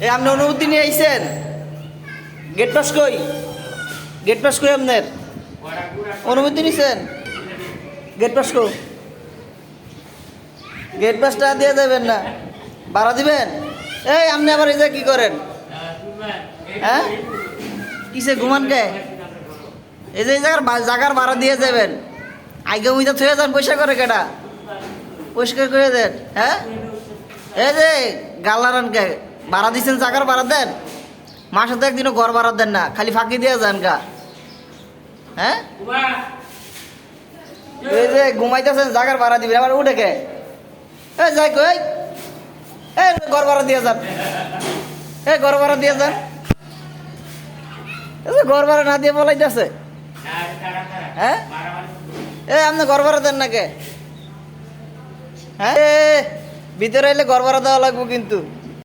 এ, আপনি অনুমতি নিয়ে আইছেন? গেট পাস কই? গেট পাস কই আপনার? অনুমতি নিছেন? গেট পাস কো গেট পাসটা দিয়ে দেবেন না। ভাড়া দিবেন? এই, আপনি আবার এই যে কি করেন? হ্যাঁ? কিসে ঘুমান কে এই যে জায়গার জায়গার ভাড়া দিয়ে যাবেন আগে উইটা থুয়ে যান, পয়সা করে কেটা? পরিষ্কার করে দেন হ্যাঁ? এই যে গাল্লারান কে ভাড়া দিচ্ছেন জায়গার ভাড়া দেন? মাসে তো একদিনও ঘর ভাড়া দেন না খালি ফাঁকি দিয়ে যান গা। হ্যাঁ? এই যে ঘুমাইতেছেন জায়গার ভাড়া দিবেন আবার উঠে কে? এই যাই কই। এই ঘর ভাড়া দিয়ে যান। এই ঘর ভাড়া দিয়ে যান। ঘর ভাড়া না দিয়ে বলাইতেছে। হ্যাঁ? এ আপনি ঘর ভাড়া দেন না কে? হ্যাঁ? ভিতরে এলে ঘর ভাড়া দেওয়া লাগবে কিন্তু।